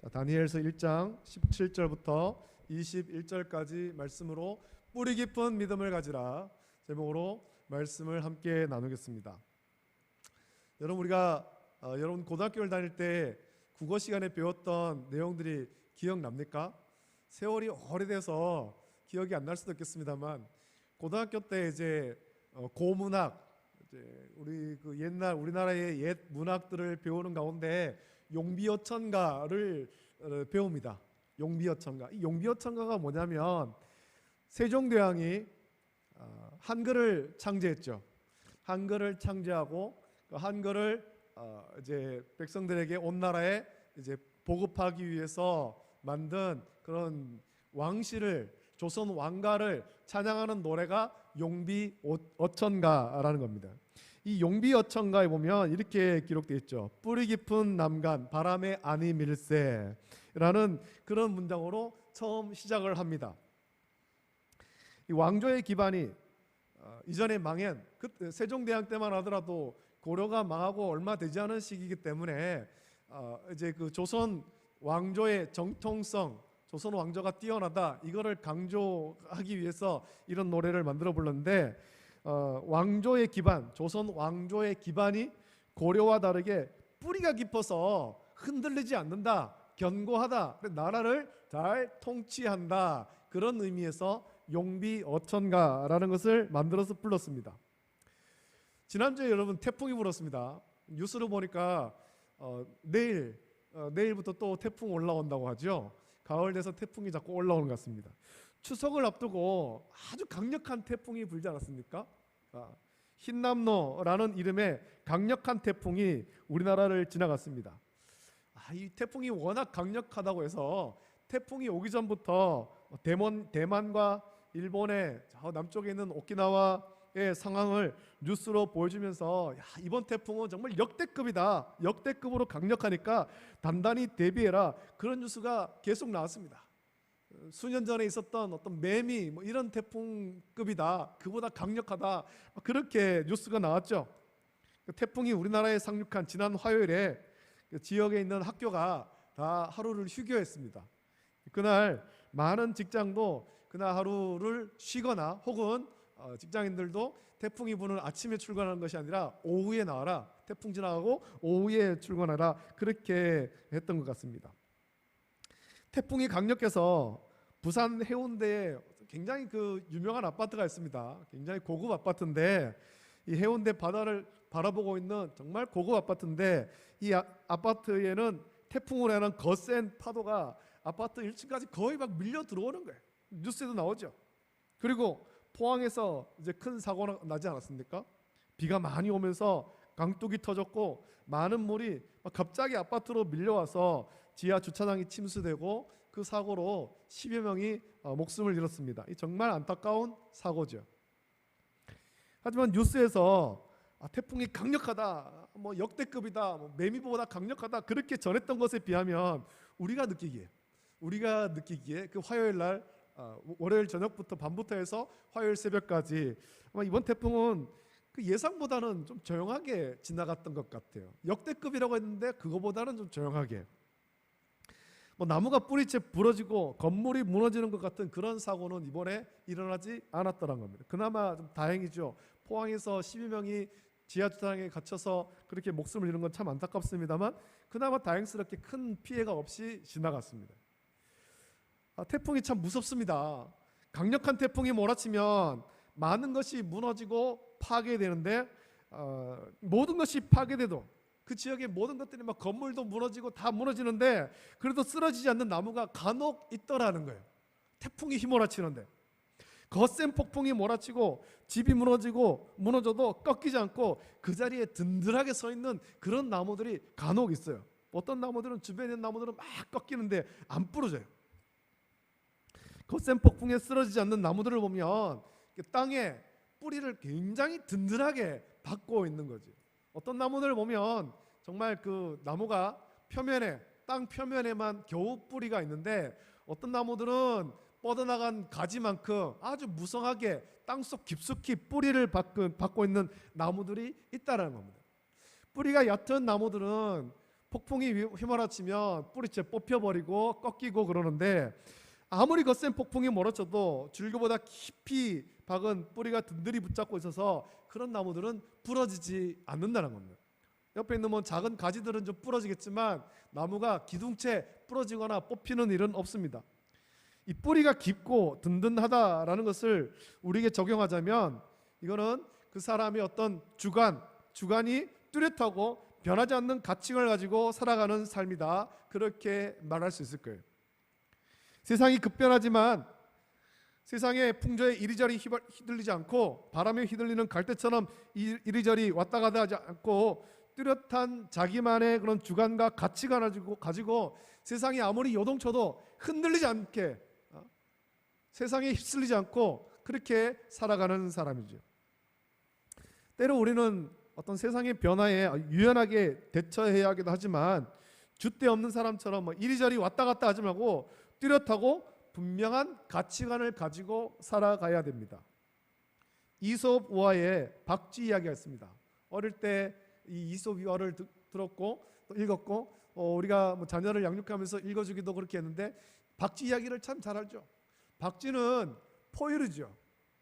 자, 다니엘서 1장 17절부터 21절까지 말씀으로 뿌리 깊은 믿음을 가지라 제목으로 말씀을 함께 나누겠습니다. 여러분 우리가 어, 여러분 고등학교를 다닐 때 국어 시간에 배웠던 내용들이 기억납니까? 세월이 오래돼서 기억이 안 날 수도 있겠습니다만 고등학교 때 이제 어, 고문학 이제 우리 그 옛날 우리나라의 옛 문학들을 배우는 가운데 용비어천가를 어, 배웁니다. 용비어천가. 이 용비어천가가 뭐냐면 세종대왕이 어, 한글을 창제했죠. 한글을 창제하고 그 한글을 어, 이제 백성들에게 온 나라에 이제 보급하기 위해서 만든 그런 왕실을 조선 왕가를 찬양하는 노래가 용비 어천가라는 겁니다. 이 용비 어천가에 보면 이렇게 기록되어 있죠. 뿌리 깊은 남간 바람에 안이 밀세라는 그런 문장으로 처음 시작을 합니다. 이 왕조의 기반이 어, 이전에 망한 그 세종대왕 때만 하더라도 고려가 망하고 얼마 되지 않은 시기이기 때문에 어, 이제 그 조선 왕조의 정통성, 조선 왕조가 뛰어나다 이거를 강조하기 위해서 이런 노래를 만들어 불렀는데 어, 왕조의 기반, 조선 왕조의 기반이 고려와 다르게 뿌리가 깊어서 흔들리지 않는다, 견고하다, 나라를 잘 통치한다 그런 의미에서 용비 어천가라는 것을 만들어서 불렀습니다. 지난주에 여러분 태풍이 불었습니다. 뉴스를 보니까 어, 내일 어, 내일부터 또 태풍 올라온다고 하죠. 가을 돼서 태풍이 자꾸 올라오는 것 같습니다. 추석을 앞두고 아주 강력한 태풍이 불지 않았습니까? 아, 흰남노라는 이름의 강력한 태풍이 우리나라를 지나갔습니다. 아, 이 태풍이 워낙 강력하다고 해서 태풍이 오기 전부터 대만, 대만과 일본의 저 남쪽에 있는 오키나와의 상황을 뉴스로 보여주면서 야, 이번 태풍은 정말 역대급이다. 역대급으로 강력하니까 단단히 대비해라. 그런 뉴스가 계속 나왔습니다. 수년 전에 있었던 어떤 매미 뭐 이런 태풍급이다. 그보다 강력하다. 그렇게 뉴스가 나왔죠. 그 태풍이 우리나라에 상륙한 지난 화요일에 그 지역에 있는 학교가 다 하루를 휴교했습니다. 그날 많은 직장도 그날 하루를 쉬거나 혹은 어, 직장인들도 태풍이 부는 아침에 출근하는 것이 아니라 오후에 나와라. 태풍 지나가고 오후에 출근하라. 그렇게 했던 것 같습니다. 태풍이 강력해서 부산 해운대에 굉장히 그 유명한 아파트가 있습니다. 굉장히 고급 아파트인데 이 해운대 바다를 바라보고 있는 정말 고급 아파트인데 이 아, 아파트에는 태풍으로 인한 거센 파도가 아파트 1층까지 거의 막 밀려 들어오는 거예요. 뉴스에도 나오죠. 그리고 포항에서 이제 큰 사고가 나지 않았습니까? 비가 많이 오면서 강둑이 터졌고 많은 물이 막 갑자기 아파트로 밀려와서 지하 주차장이 침수되고 그 사고로 10여 명이 어, 목숨을 잃었습니다. 이 정말 안타까운 사고죠. 하지만 뉴스에서 아, 태풍이 강력하다, 뭐 역대급이다, 뭐 매미보다 강력하다 그렇게 전했던 것에 비하면 우리가 느끼기에 우리가 느끼기에 그 화요일 날 아, 월요일 저녁부터 밤부터 해서 화요일 새벽까지 이번 태풍은 그 예상보다는 좀 조용하게 지나갔던 것 같아요. 역대급이라고 했는데 그거보다는 좀 조용하게. 뭐 나무가 뿌리채 부러지고 건물이 무너지는 것 같은 그런 사고는 이번에 일어나지 않았더란 겁니다. 그나마 좀 다행이죠. 포항에서 12명이 지하 주차장에 갇혀서 그렇게 목숨을 잃은 건 참 안타깝습니다만 그나마 다행스럽게 큰 피해가 없이 지나갔습니다. 아, 태풍이 참 무섭습니다. 강력한 태풍이 몰아치면 많은 것이 무너지고 파괴되는데 어, 모든 것이 파괴돼도 그 지역의 모든 것들이 막 건물도 무너지고 다 무너지는데 그래도 쓰러지지 않는 나무가 간혹 있더라는 거예요. 태풍이 휘몰아치는데 거센 폭풍이 몰아치고 집이 무너지고 무너져도 꺾이지 않고 그 자리에 든든하게 서 있는 그런 나무들이 간혹 있어요. 어떤 나무들은 주변에 있는 나무들은 막 꺾이는데 안 부러져요. 거센 폭풍에 쓰러지지 않는 나무들을 보면 땅에 뿌리를 굉장히 든든하게 받고 있는 거지. 어떤 나무들을 보면 정말 그 나무가 표면에 땅 표면에만 겨우 뿌리가 있는데 어떤 나무들은 뻗어나간 가지만큼 아주 무성하게 땅속 깊숙이 뿌리를 받고 있는 나무들이 있다라는 겁니다. 뿌리가 얕은 나무들은 폭풍이 휘- 휘몰아치면 뿌리채 뽑혀버리고 꺾이고 그러는데 아무리 거센 폭풍이 몰아쳐도 줄기보다 깊이 박은 뿌리가 든든히 붙잡고 있어서 그런 나무들은 부러지지 않는다는 겁니다. 옆에 있는 뭐 작은 가지들은 좀 부러지겠지만 나무가 기둥채 부러지거나 뽑히는 일은 없습니다. 이 뿌리가 깊고 든든하다라는 것을 우리에게 적용하자면 이거는 그 사람의 어떤 주관, 주관이 뚜렷하고 변하지 않는 가치관을 가지고 살아가는 삶이다. 그렇게 말할 수 있을 거예요. 세상이 급변하지만 세상의 풍조에 이리저리 휘둘리지 않고 바람에 휘둘리는 갈대처럼 이- 이리저리 왔다 갔다 하지 않고 뚜렷한 자기만의 그런 주관과 가치관을 가지고, 가지고 세상이 아무리 요동쳐도 흔들리지 않게 어? 세상에 휩쓸리지 않고 그렇게 살아가는 사람이죠. 때로 우리는 어떤 세상의 변화에 유연하게 대처해야 하기도 하지만 줏대 없는 사람처럼 뭐 이리저리 왔다 갔다 하지 말고 뚜렷하고 분명한 가치관을 가지고 살아가야 됩니다. 이솝 우화의 박쥐 이야기가 있습니다. 어릴 때 이 이솝 우화를 드- 들었고 또 읽었고 어, 우리가 뭐 자녀를 양육하면서 읽어주기도 그렇게 했는데 박쥐 이야기를 참 잘 알죠. 박쥐는 포유류죠.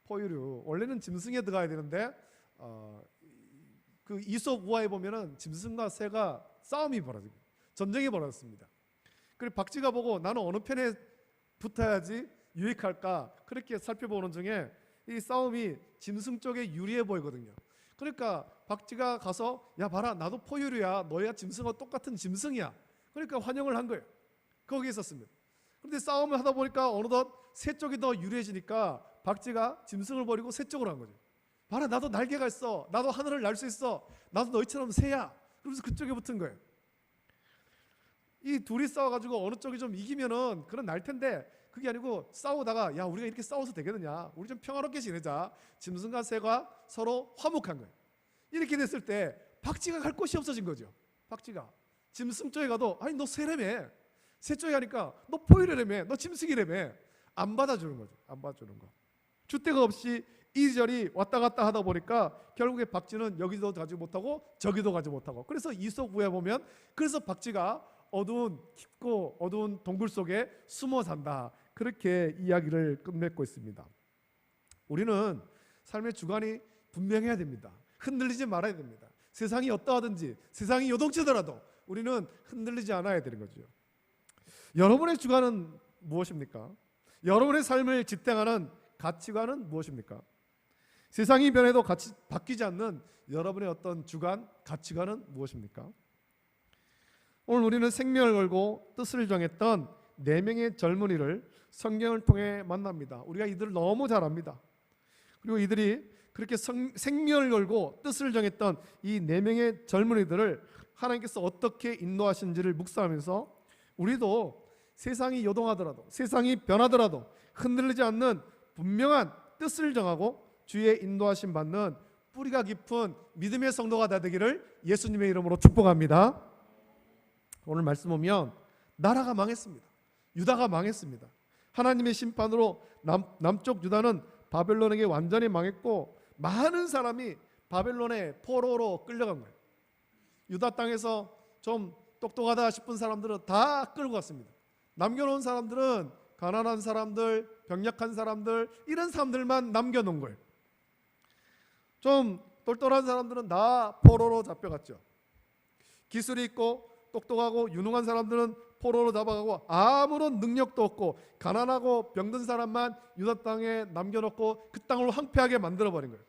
포유류. 원래는 짐승에 들어가야 되는데 어, 그 이솝 우화에 보면은 짐승과 새가 싸움이 벌어지고 전쟁이 벌어졌습니다. 그리고 박쥐가 보고 나는 어느 편에 붙어야지 유익할까 그렇게 살펴보는 중에 이 싸움이 짐승 쪽에 유리해 보이거든요. 그러니까 박쥐가 가서 야 봐라 나도 포유류야 너희가 짐승과 똑같은 짐승이야. 그러니까 환영을 한 거예요. 거기에 있었습니다. 그런데 싸움을 하다 보니까 어느덧 새 쪽이 더 유리해지니까 박쥐가 짐승을 버리고 새 쪽으로 한 거죠. 봐라 나도 날개가 있어. 나도 하늘을 날 수 있어. 나도 너희처럼 새야. 그러면서 그쪽에 붙은 거예요. 이 둘이 싸워가지고 어느 쪽이 좀 이기면은 그런 날 텐데 그게 아니고 싸우다가 야 우리가 이렇게 싸워서 되겠느냐? 우리 좀 평화롭게 지내자. 짐승과 새가 서로 화목한 거예요. 이렇게 됐을 때 박쥐가 갈 곳이 없어진 거죠. 박쥐가. 짐승 쪽에 가도 아니 너 새라며 새 쪽에 가니까 너 포유류라며. 너 짐승이라며. 안 받아주는 거죠. 안 받아주는 거. 주대가 없이 이리저리 왔다 갔다 하다 보니까 결국에 박쥐는 여기도 가지 못하고 저기도 가지 못하고. 그래서 이솝 우에 보면 그래서 박쥐가 어두운 깊고 어두운 동굴 속에 숨어 산다 그렇게 이야기를 끝맺고 있습니다. 우리는 삶의 주관이 분명해야 됩니다. 흔들리지 말아야 됩니다. 세상이 어떠하든지 세상이 요동치더라도 우리는 흔들리지 않아야 되는 거죠. 여러분의 주관은 무엇입니까? 여러분의 삶을 지탱하는 가치관은 무엇입니까? 세상이 변해도 가치, 바뀌지 않는 여러분의 어떤 주관, 가치관은 무엇입니까? 오늘 우리는 생명을 걸고 뜻을 정했던 네 명의 젊은이를 성경을 통해 만납니다. 우리가 이들을 너무 잘 압니다. 그리고 이들이 그렇게 성, 생명을 걸고 뜻을 정했던 이 네 명의 젊은이들을 하나님께서 어떻게 인도하신지를 묵상하면서 우리도 세상이 요동하더라도 세상이 변하더라도 흔들리지 않는 분명한 뜻을 정하고 주의 인도하심 받는 뿌리가 깊은 믿음의 성도가 다 되기를 예수님의 이름으로 축복합니다. 오늘 말씀 보면 나라가 망했습니다. 유다가 망했습니다. 하나님의 심판으로 남, 남쪽 유다는 바벨론에게 완전히 망했고 많은 사람이 바벨론의 포로로 끌려간 거예요. 유다 땅에서 좀 똑똑하다 싶은 사람들은 다 끌고 갔습니다. 남겨놓은 사람들은 가난한 사람들, 병약한 사람들 이런 사람들만 남겨놓은 거예요. 좀 똘똘한 사람들은 다 포로로 잡혀갔죠. 기술이 있고 똑똑하고 유능한 사람들은 포로로 잡아가고 아무런 능력도 없고 가난하고 병든 사람만 유다 땅에 남겨놓고 그 땅을 황폐하게 만들어 버린 거예요.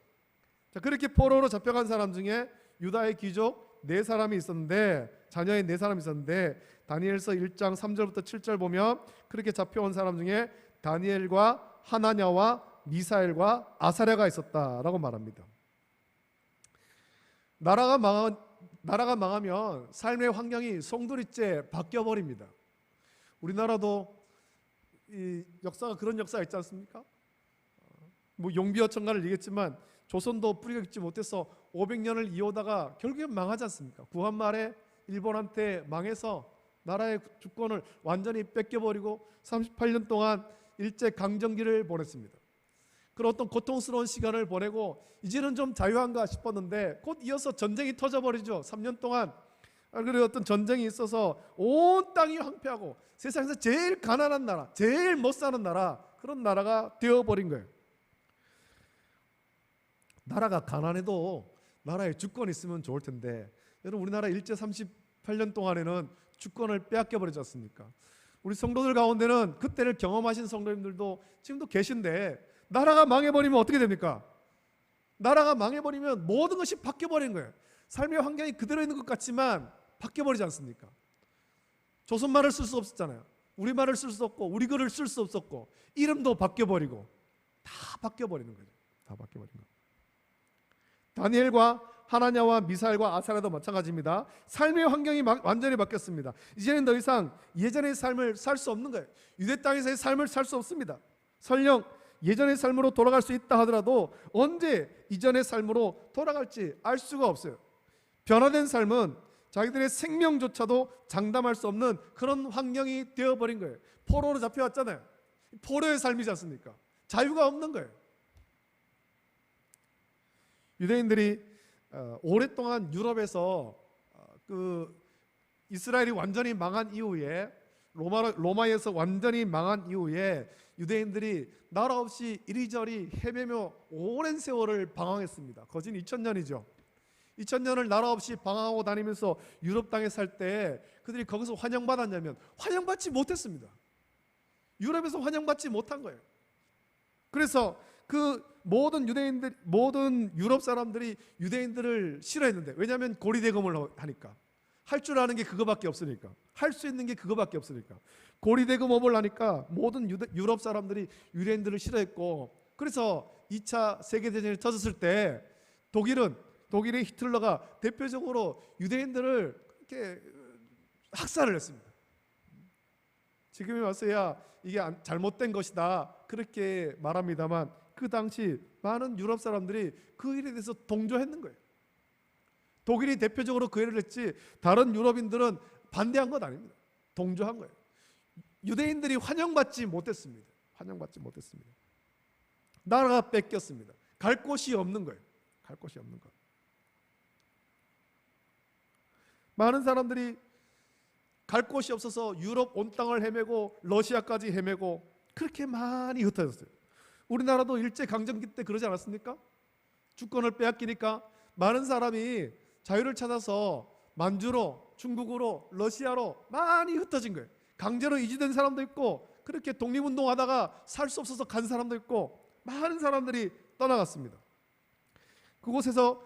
자 그렇게 포로로 잡혀간 사람 중에 유다의 귀족 네 사람이 있었는데 자녀의 네 사람이 있었는데 다니엘서 1장 3절부터 7절 보면 그렇게 잡혀온 사람 중에 다니엘과 하나냐와 미사엘과 아사랴가 있었다라고 말합니다. 나라가 망한 나라가 망하면 삶의 환경이 송두리째 바뀌어 버립니다. 우리나라도 이 역사가 그런 역사가 있지 않습니까? 뭐 용비어 청가를 얘기했지만 조선도 뿌리가 깊지 못해서 500년을 이어다가 결국엔 망하지 않습니까? 구한 말에 일본한테 망해서 나라의 주권을 완전히 뺏겨버리고 38년 동안 일제 강점기를 보냈습니다. 그런 어떤 고통스러운 시간을 보내고 이제는 좀 자유한가 싶었는데 곧 이어서 전쟁이 터져버리죠. 3년 동안 아, 그리고 어떤 전쟁이 있어서 온 땅이 황폐하고 세상에서 제일 가난한 나라, 제일 못 사는 나라 그런 나라가 되어버린 거예요. 나라가 가난해도 나라에 주권이 있으면 좋을 텐데 여러분 우리나라 일제 38년 동안에는 주권을 빼앗겨 버리지 않습니까? 우리 성도들 가운데는 그때를 경험하신 성도님들도 지금도 계신데 나라가 망해버리면 어떻게 됩니까? 나라가 망해버리면 모든 것이 바뀌어버린 거예요. 삶의 환경이 그대로 있는 것 같지만 바뀌어버리지 않습니까? 조선말을 쓸 수 없었잖아요. 우리말을 쓸 수 없고 우리 글을 쓸 수 없었고 이름도 바뀌어버리고 다 바뀌어버리는 거죠. 다 바뀌어버린 거. 다니엘과 하나냐와 미사엘과 아사라도 마찬가지입니다. 삶의 환경이 막- 완전히 바뀌었습니다. 이제는 더 이상 예전의 삶을 살 수 없는 거예요. 유대 땅에서의 삶을 살 수 없습니다. 설령 예전의 삶으로 돌아갈 수 있다 하더라도 언제 이전의 삶으로 돌아갈지 알 수가 없어요. 변화된 삶은 자기들의 생명조차도 장담할 수 없는 그런 환경이 되어버린 거예요. 포로로 잡혀왔잖아요. 포로의 삶이지 않습니까? 자유가 없는 거예요. 유대인들이 어, 오랫동안 유럽에서 어, 그 이스라엘이 완전히 망한 이후에 로마 로마에서 완전히 망한 이후에 유대인들이 나라 없이 이리저리 헤매며 오랜 세월을 방황했습니다. 거진 2000년이죠. 2000년을 나라 없이 방황하고 다니면서 유럽 땅에 살 때 그들이 거기서 환영받았냐면 환영받지 못했습니다. 유럽에서 환영받지 못한 거예요. 그래서 그 모든 유대인들 모든 유럽 사람들이 유대인들을 싫어했는데 왜냐하면 고리대금을 하니까 할 줄 아는 게 그거밖에 없으니까 할 수 있는 게 그거밖에 없으니까 고리대금 업을 하니까 모든 유럽 사람들이 유대인들을 싫어했고 그래서 2차 세계 대전이 터졌을 때 독일은 독일의 히틀러가 대표적으로 유대인들을 이렇게 학살을 했습니다. 지금에 와서야 이게 안- 잘못된 것이다 그렇게 말합니다만 그 당시 많은 유럽 사람들이 그 일에 대해서 동조했는 거예요. 독일이 대표적으로 그 일을 했지 다른 유럽인들은 반대한 것 아닙니다. 동조한 거예요. 유대인들이 환영받지 못했습니다. 환영받지 못했습니다. 나라가 뺏겼습니다. 갈 곳이 없는 거예요. 갈 곳이 없는 거. 많은 사람들이 갈 곳이 없어서 유럽 온 땅을 헤매고 러시아까지 헤매고 그렇게 많이 흩어졌어요. 우리나라도 일제 강점기 때 그러지 않았습니까? 주권을 빼앗기니까 많은 사람이 자유를 찾아서 만주로, 중국으로, 러시아로 많이 흩어진 거예요. 강제로 이주된 사람도 있고 그렇게 독립운동하다가 살 수 없어서 간 사람도 있고 많은 사람들이 떠나갔습니다. 그곳에서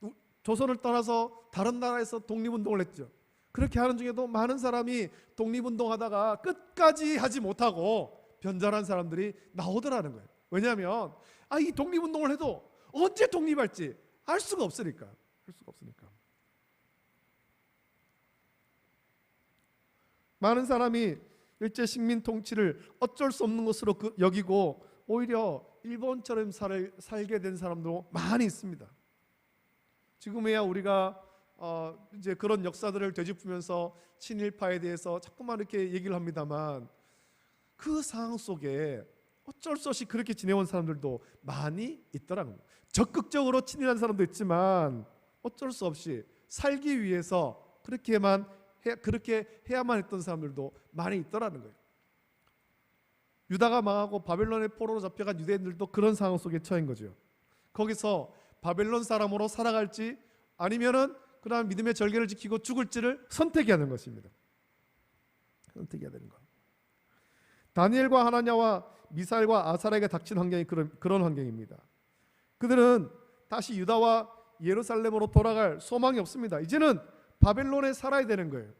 우- 조선을 떠나서 다른 나라에서 독립운동을 했죠. 그렇게 하는 중에도 많은 사람이 독립운동하다가 끝까지 하지 못하고 변절한 사람들이 나오더라는 거예요. 왜냐하면 아, 이 독립운동을 해도 언제 독립할지 알 수가 없으니까. 알 수가 없으니까. 많은 사람이 일제 식민 통치를 어쩔 수 없는 것으로 그- 여기고 오히려 일본처럼 살, 살게 된 사람도 많이 있습니다. 지금에야 우리가 어, 이제 그런 역사들을 되짚으면서 친일파에 대해서 자꾸만 이렇게 얘기를 합니다만 그 상황 속에 어쩔 수 없이 그렇게 지내온 사람들도 많이 있더라고요. 적극적으로 친일한 사람도 있지만 어쩔 수 없이 살기 위해서 그렇게만 해, 그렇게 해야만 했던 사람들도 많이 있더라는 거예요. 유다가 망하고 바벨론의 포로로 잡혀간 유대인들도 그런 상황 속에 처한 거죠. 거기서 바벨론 사람으로 살아갈지 아니면은 그다음 믿음의 절개를 지키고 죽을지를 선택해야 하는 것입니다. 선택해야 되는 거. 다니엘과 하나냐와 미사엘과 아사라에게 닥친 환경이 그런 그런 환경입니다. 그들은 다시 유다와 예루살렘으로 돌아갈 소망이 없습니다. 이제는 바벨론에 살아야 되는 거예요.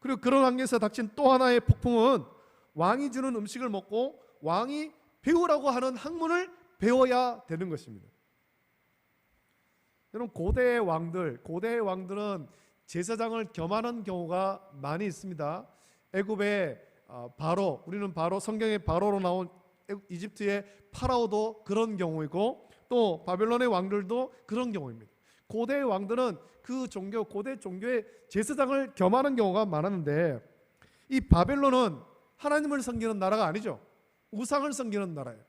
그리고 그런 환경에서 닥친 또 하나의 폭풍은 왕이 주는 음식을 먹고 왕이 배우라고 하는 학문을 배워야 되는 것입니다. 여러분 고대의 왕들, 고대의 왕들은 제사장을 겸하는 경우가 많이 있습니다. 애굽의 어, 바로, 우리는 바로 성경의 바로로 나온 이집트의 파라오도 그런 경우이고 또 바벨론의 왕들도 그런 경우입니다. 고대의 왕들은 그 종교, 고대 종교의 제사장을 겸하는 경우가 많았는데 이 바벨론은 하나님을 섬기는 나라가 아니죠. 우상을 섬기는 나라예요.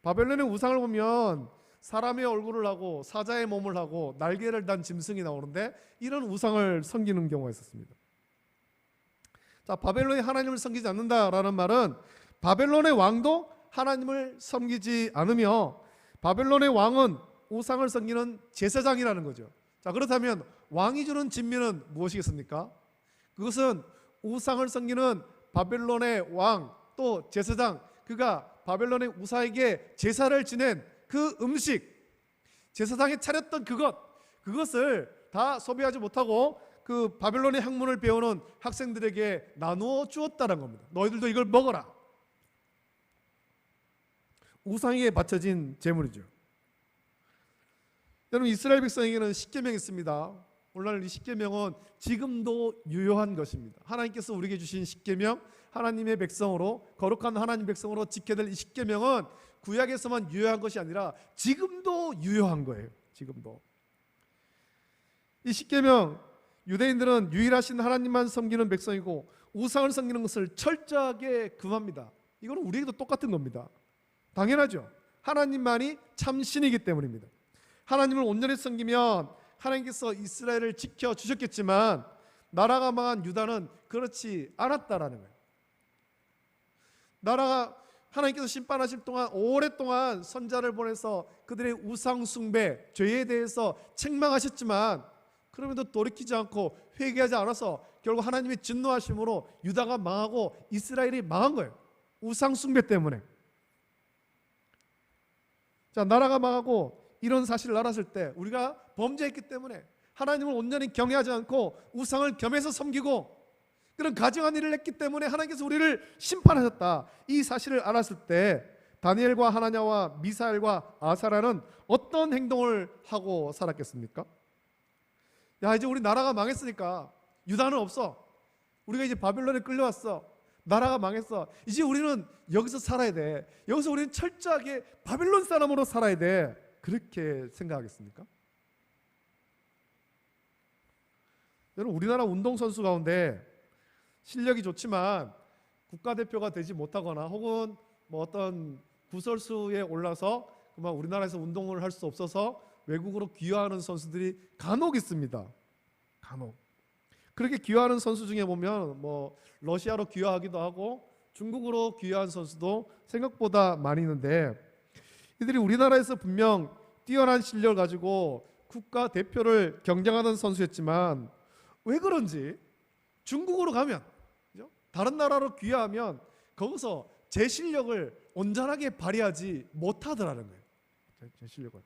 바벨론의 우상을 보면 사람의 얼굴을 하고 사자의 몸을 하고 날개를 단 짐승이 나오는데 이런 우상을 섬기는 경우가 있었습니다. 자, 바벨론이 하나님을 섬기지 않는다라는 말은 바벨론의 왕도 하나님을 섬기지 않으며 바벨론의 왕은 우상을 섬기는 제사장이라는 거죠. 자, 그렇다면 왕이 주는 진미는 무엇이겠습니까? 그것은 우상을 섬기는 바벨론의 왕 또 제사장 그가 바벨론의 우사에게 제사를 지낸 그 음식 제사장이 차렸던 그것 그것을 다 소비하지 못하고 그 바벨론의 학문을 배우는 학생들에게 나누어 주었다는 겁니다. 너희들도 이걸 먹어라. 우상에게 바쳐진 제물이죠. 여러분 이스라엘 백성에게는 십계명이 있습니다. 오늘날 이 십계명은 지금도 유효한 것입니다. 하나님께서 우리에게 주신 십계명, 하나님의 백성으로 거룩한 하나님 백성으로 지켜야 될 이 십계명은 구약에서만 유효한 것이 아니라 지금도 유효한 거예요. 지금도. 이 십계명 유대인들은 유일하신 하나님만 섬기는 백성이고 우상을 섬기는 것을 철저하게 금합니다. 이거는 우리에게도 똑같은 겁니다. 당연하죠. 하나님만이 참 신이기 때문입니다. 하나님을 온전히 섬기면 하나님께서 이스라엘을 지켜 주셨겠지만 나라가 망한 유다는 그렇지 않았다라는 거예요. 나라가 하나님께서 심판하실 동안 오랫동안 선자를 보내서 그들의 우상 숭배, 죄에 대해서 책망하셨지만 그럼에도 돌이키지 않고 회개하지 않아서 결국 하나님의 진노하심으로 유다가 망하고 이스라엘이 망한 거예요. 우상 숭배 때문에. 자, 나라가 망하고 이런 사실을 알았을 때 우리가 범죄했기 때문에 하나님을 온전히 경외하지 않고 우상을 겸해서 섬기고 그런 가증한 일을 했기 때문에 하나님께서 우리를 심판하셨다. 이 사실을 알았을 때 다니엘과 하나냐와 미사엘과 아사라는 어떤 행동을 하고 살았겠습니까? 야 이제 우리 나라가 망했으니까 유다는 없어. 우리가 이제 바벨론에 끌려왔어. 나라가 망했어. 이제 우리는 여기서 살아야 돼. 여기서 우리는 철저하게 바벨론 사람으로 살아야 돼. 그렇게 생각하겠습니까? 여러분 우리나라 운동 선수 가운데 실력이 좋지만 국가대표가 되지 못하거나 혹은 뭐 어떤 구설수에 올라서 그만 우리나라에서 운동을 할 수 없어서 외국으로 귀화하는 선수들이 간혹 있습니다. 간혹. 그렇게 귀화하는 선수 중에 보면 뭐 러시아로 귀화하기도 하고 중국으로 귀화한 선수도 생각보다 많이 있는데 이들이 우리나라에서 분명 뛰어난 실력을 가지고 국가 대표를 경쟁하는 선수였지만 왜 그런지 중국으로 가면? 다른 나라로 귀화하면 거기서 제 실력을 온전하게 발휘하지 못하더라는 거예요. 제, 제 실력을.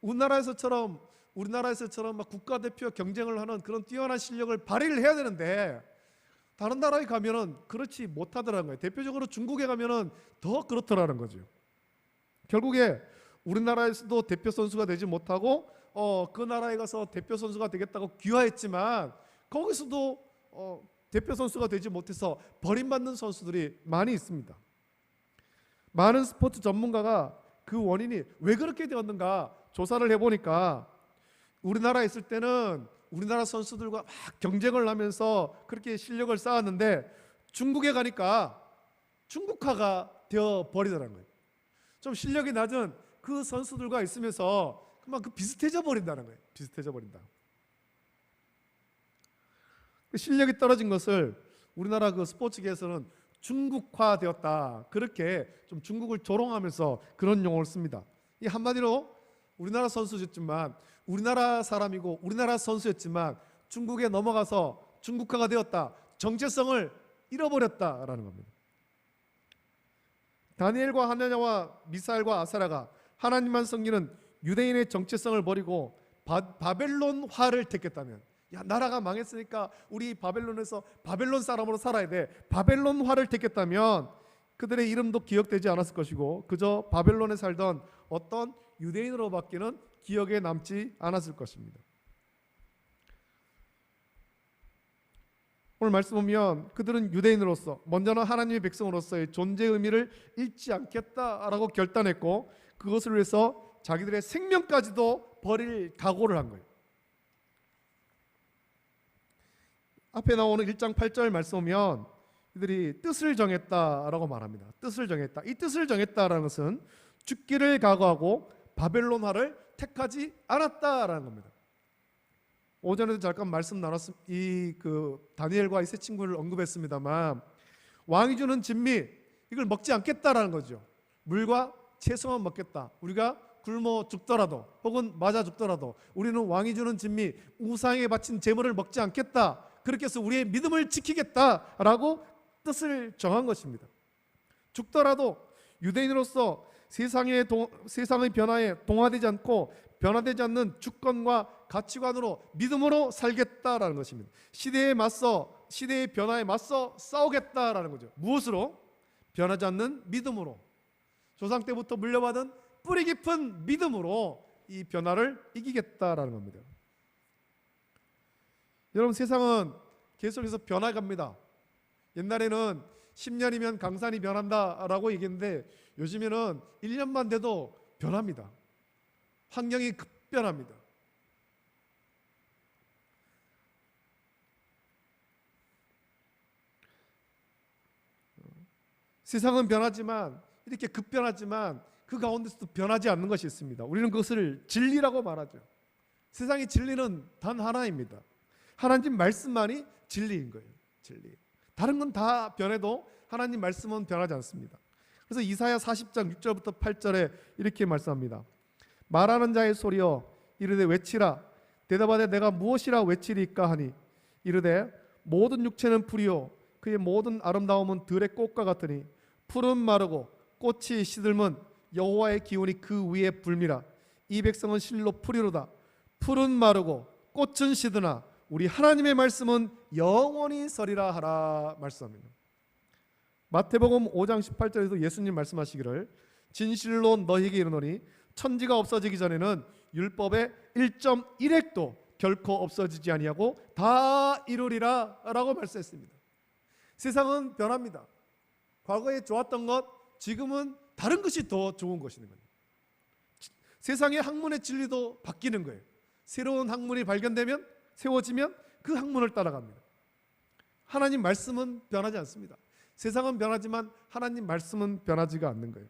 우리나라에서처럼 우리나라에서처럼 막 국가 대표 경쟁을 하는 그런 뛰어난 실력을 발휘를 해야 되는데 다른 나라에 가면은 그렇지 못하더라는 거예요. 대표적으로 중국에 가면은 더 그렇더라는 거죠. 결국에 우리나라에서도 대표 선수가 되지 못하고 어, 그 나라에 가서 대표 선수가 되겠다고 귀화했지만 거기서도 어, 대표 선수가 되지 못해서 버림받는 선수들이 많이 있습니다. 많은 스포츠 전문가가 그 원인이 왜 그렇게 되었는가 조사를 해보니까 우리나라에 있을 때는 우리나라 선수들과 막 경쟁을 하면서 그렇게 실력을 쌓았는데 중국에 가니까 중국화가 되어 버리더라는 거예요. 좀 실력이 낮은 그 선수들과 있으면서 그만 그 비슷해져 버린다는 거예요. 비슷해져 버린다. 그 실력이 떨어진 것을 우리나라 그 스포츠계에서는 중국화되었다. 그렇게 좀 중국을 조롱하면서 그런 용어를 씁니다. 이 한마디로 우리나라 선수였지만 우리나라 사람이고 우리나라 선수였지만 중국에 넘어가서 중국화가 되었다. 정체성을 잃어버렸다라는 겁니다. 다니엘과 하나냐와 미사엘과 아사라가 하나님만 섬기는 유대인의 정체성을 버리고 바, 바벨론화를 택했다면 야 나라가 망했으니까 우리 바벨론에서 바벨론 사람으로 살아야 돼 바벨론화를 택했다면 그들의 이름도 기억되지 않았을 것이고 그저 바벨론에 살던 어떤 유대인으로 바뀌는 기억에 남지 않았을 것입니다. 오늘 말씀 보면 그들은 유대인으로서 먼저는 하나님의 백성으로서의 존재 의미를 잃지 않겠다라고 결단했고 그것을 위해서 자기들의 생명까지도 버릴 각오를 한 거예요. 앞에 나오는 1장 8절 말씀 보면 이들이 뜻을 정했다라고 말합니다. 뜻을 정했다. 이 뜻을 정했다라는 것은 죽기를 각오하고 바벨론화를 택하지 않았다라는 겁니다. 오전에도 잠깐 말씀 나눴음 이그 다니엘과 이 세 친구를 언급했습니다만 왕이 주는 진미 이걸 먹지 않겠다라는 거죠. 물과 채소만 먹겠다. 우리가 굶어 죽더라도 혹은 맞아 죽더라도 우리는 왕이 주는 진미 우상에 바친 제물을 먹지 않겠다. 그렇게 해서 우리의 믿음을 지키겠다라고 뜻을 정한 것입니다. 죽더라도 유대인으로서 세상의 동, 세상의 변화에 동화되지 않고 변화되지 않는 주권과 가치관으로 믿음으로 살겠다라는 것입니다. 시대에 맞서 시대의 변화에 맞서 싸우겠다라는 거죠. 무엇으로? 변하지 않는 믿음으로. 조상 때부터 물려받은 뿌리 깊은 믿음으로 이 변화를 이기겠다라는 겁니다. 여러분 세상은 계속해서 변화갑니다. 옛날에는 10년이면 강산이 변한다라고 얘기했는데 요즘에는 1년만 돼도 변합니다. 환경이 급변합니다. 세상은 변하지만 이렇게 급변하지만 그 가운데서도 변하지 않는 것이 있습니다. 우리는 그것을 진리라고 말하죠. 세상의 진리는 단 하나입니다. 하나님 말씀만이 진리인 거예요. 진리. 다른 건 다 변해도 하나님 말씀은 변하지 않습니다. 그래서 이사야 40장 6절부터 8절에 이렇게 말씀합니다. 말하는 자의 소리여 이르되 외치라. 대답하되 내가 무엇이라 외치리까 하니? 이르되 모든 육체는 풀이요 그의 모든 아름다움은 들의 꽃과 같으니 풀은 마르고 꽃이 시들면 여호와의 기운이 그 위에 불미라. 이 백성은 실로 풀이로다. 풀은 마르고 꽃은 시드나. 우리 하나님의 말씀은 영원히 서리라 하라 말씀합니다. 마태복음 5장 18절에서 예수님 말씀하시기를 진실로 너희에게 이르노니 천지가 없어지기 전에는 율법의 1.1핵도 결코 없어지지 아니하고 다 이루리라라고 말씀했습니다. 세상은 변합니다. 과거에 좋았던 것 지금은 다른 것이 더 좋은 거예요. 세상의 학문의 진리도 바뀌는 거예요. 새로운 학문이 발견되면 세워지면 그 학문을 따라갑니다. 하나님 말씀은 변하지 않습니다. 세상은 변하지만 하나님 말씀은 변하지가 않는 거예요.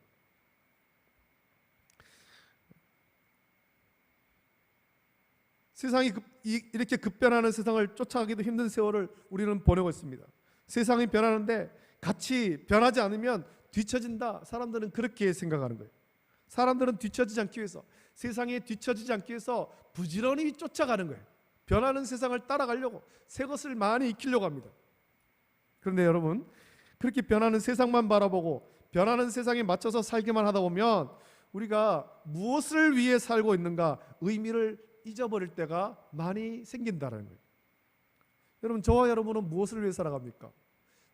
세상이 급, 이, 이렇게 급변하는 세상을 쫓아가기도 힘든 세월을 우리는 보내고 있습니다. 세상이 변하는데 같이 변하지 않으면 뒤처진다. 사람들은 그렇게 생각하는 거예요. 사람들은 뒤처지지 않기 위해서 세상에 뒤처지지 않기 위해서 부지런히 쫓아가는 거예요. 변하는 세상을 따라가려고 새 것을 많이 익히려고 합니다. 그런데 여러분 그렇게 변하는 세상만 바라보고 변하는 세상에 맞춰서 살기만 하다 보면 우리가 무엇을 위해 살고 있는가 의미를 잊어버릴 때가 많이 생긴다는 거예요. 여러분 저와 여러분은 무엇을 위해 살아갑니까?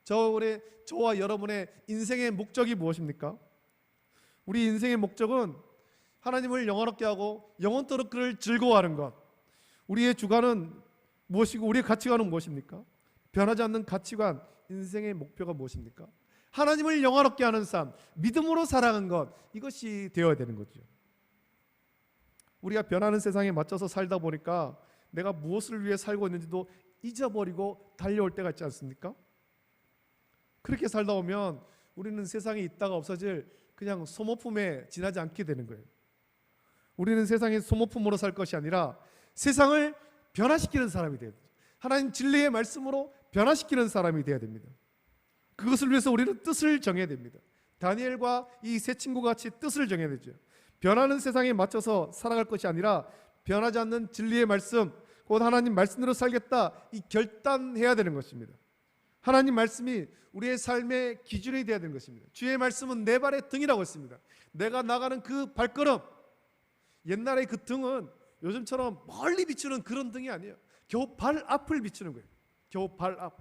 저의 저와 여러분의 인생의 목적이 무엇입니까? 우리 인생의 목적은 하나님을 영원롭게 하고 영원토록 그를 즐거워하는 것. 우리의 주관은 무엇이고 우리의 가치관은 무엇입니까? 변하지 않는 가치관, 인생의 목표가 무엇입니까? 하나님을 영화롭게 하는 삶, 믿음으로 살아가는 것 이것이 되어야 되는 거죠. 우리가 변하는 세상에 맞춰서 살다 보니까 내가 무엇을 위해 살고 있는지도 잊어버리고 달려올 때가 있지 않습니까? 그렇게 살다 보면 우리는 세상에 있다가 없어질 그냥 소모품에 지나지 않게 되는 거예요. 우리는 세상의 소모품으로 살 것이 아니라 세상을 변화시키는 사람이 돼야 돼요. 하나님 진리의 말씀으로 변화시키는 사람이 돼야 됩니다. 그것을 위해서 우리는 뜻을 정해야 됩니다. 다니엘과 이 세 친구 같이 뜻을 정해야 되죠. 변하는 세상에 맞춰서 살아갈 것이 아니라 변하지 않는 진리의 말씀, 곧 하나님 말씀대로 살겠다 이 결단해야 되는 것입니다. 하나님 말씀이 우리의 삶의 기준이 되어야 되는 것입니다. 주의 말씀은 내 발의 등이라고 했습니다. 내가 나가는 그 발걸음, 옛날의 그 등은 요즘처럼 멀리 비추는 그런 등이 아니에요. 겨우 발 앞을 비추는 거예요. 겨우 발 앞.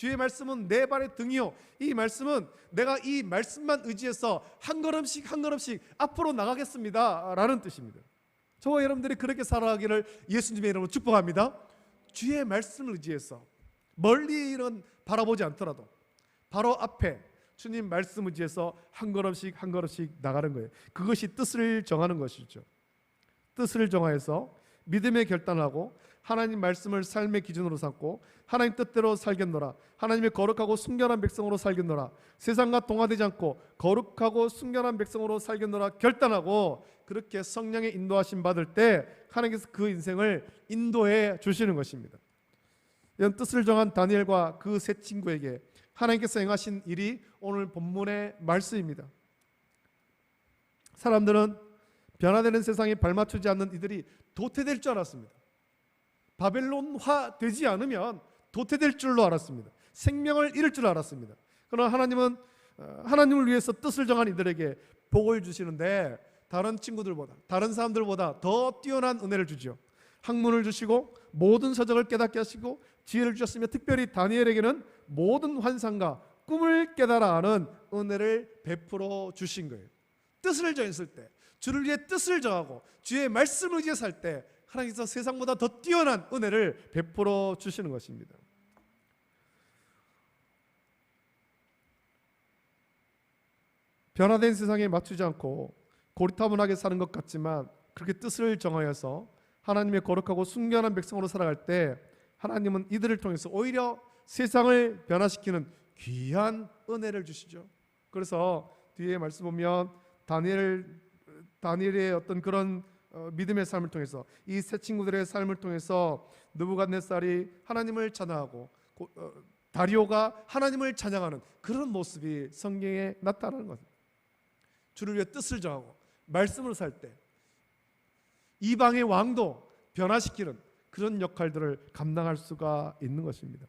주의 말씀은 내 발의 등이요. 이 말씀은 내가 이 말씀만 의지해서 한 걸음씩 한 걸음씩 앞으로 나가겠습니다 라는 뜻입니다. 저와 여러분들이 그렇게 살아가기를 예수님의 이름으로 축복합니다. 주의 말씀을 의지해서 멀리 이런 바라보지 않더라도 바로 앞에 주님 말씀 의지해서 한 걸음씩 한 걸음씩 나가는 거예요. 그것이 뜻을 정하는 것이죠. 뜻을 정하여서 믿음의 결단하고 하나님 말씀을 삶의 기준으로 삼고 하나님 뜻대로 살겠노라 하나님의 거룩하고 순결한 백성으로 살겠노라 세상과 동화되지 않고 거룩하고 순결한 백성으로 살겠노라 결단하고 그렇게 성령의 인도하심 받을 때 하나님께서 그 인생을 인도해 주시는 것입니다. 이런 뜻을 정한 다니엘과 그 세 친구에게 하나님께서 행하신 일이 오늘 본문의 말씀입니다. 사람들은 변화되는 세상에 발맞추지 않는 이들이 도태될 줄 알았습니다. 바벨론화 되지 않으면 도태될 줄로 알았습니다. 생명을 잃을 줄 알았습니다. 그러나 하나님은 어, 하나님을 위해서 뜻을 정한 이들에게 복을 주시는데 다른 친구들보다 다른 사람들보다 더 뛰어난 은혜를 주죠. 학문을 주시고 모든 서적을 깨닫게 하시고 지혜를 주셨으며 특별히 다니엘에게는 모든 환상과 꿈을 깨달아 아는 은혜를 베풀어 주신 거예요. 뜻을 정했을 때 주를 위해 뜻을 정하고 주의 말씀을 의지해 살 때 하나님께서 세상보다 더 뛰어난 은혜를 베풀어 주시는 것입니다. 변화된 세상에 맞추지 않고 고리타분하게 사는 것 같지만 그렇게 뜻을 정하여서 하나님의 거룩하고 순결한 백성으로 살아갈 때 하나님은 이들을 통해서 오히려 세상을 변화시키는 귀한 은혜를 주시죠. 그래서 뒤에 말씀 보면 다니엘 다니엘의 어떤 그런 어, 믿음의 삶을 통해서 이 세 친구들의 삶을 통해서 느부갓네살이 하나님을 찬양하고 고- 어, 다리오가 하나님을 찬양하는 그런 모습이 성경에 나타나는 것. 주를 위해 뜻을 정하고 말씀을 살때 이방의 왕도 변화시키는 그런 역할들을 감당할 수가 있는 것입니다.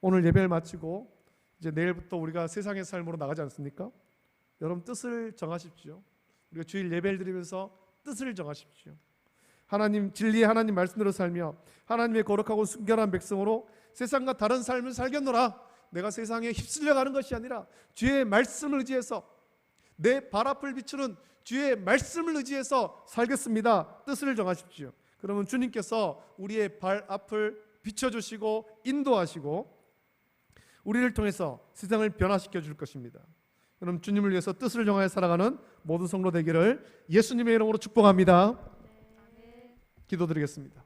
오늘 예배를 마치고 이제 내일부터 우리가 세상의 삶으로 나가지 않습니까? 여러분 뜻을 정하십시오. 우리가 주일 예배를 드리면서 뜻을 정하십시오. 하나님 진리의 하나님 말씀대로 살며 하나님의 거룩하고 순결한 백성으로 세상과 다른 삶을 살겠노라. 내가 세상에 휩쓸려 가는 것이 아니라 주의 말씀을 의지해서 내 발 앞을 비추는 주의 말씀을 의지해서 살겠습니다. 뜻을 정하십시오. 그러면 주님께서 우리의 발 앞을 비춰 주시고 인도하시고 우리를 통해서 세상을 변화시켜 줄 것입니다. 그럼 주님을 위해서 뜻을 정하여 살아가는 모든 성도 되기를 예수님의 이름으로 축복합니다. 기도드리겠습니다.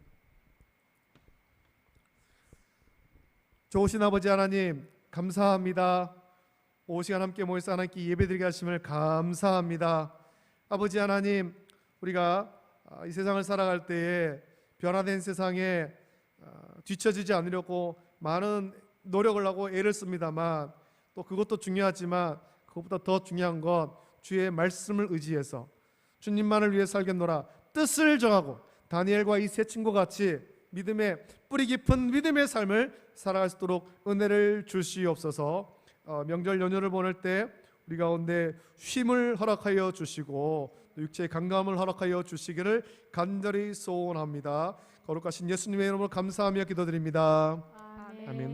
좋으신 아버지 하나님 감사합니다. 오후 시간 함께 모여서 하나님께 예배드리게 하심을 감사합니다. 아버지 하나님 우리가 아, 이 세상을 살아갈 때에 변화된 세상에 아, 뒤처지지 않으려고 많은 노력을 하고 애를 씁니다만 또 그것도 중요하지만 그것보다 더 중요한 건 주의 말씀을 의지해서 주님만을 위해 살겠노라 뜻을 정하고 다니엘과 이 세 친구 같이 믿음의 뿌리 깊은 믿음의 삶을 살아갈 수 있도록 은혜를 주시옵소서. 어, 명절 연휴를 보낼 때 우리 가운데 쉼을 허락하여 주시고 또 육체의 강감을 허락하여 주시기를 간절히 소원합니다. 거룩하신 예수님의 이름으로 감사하며 기도드립니다. 아멘.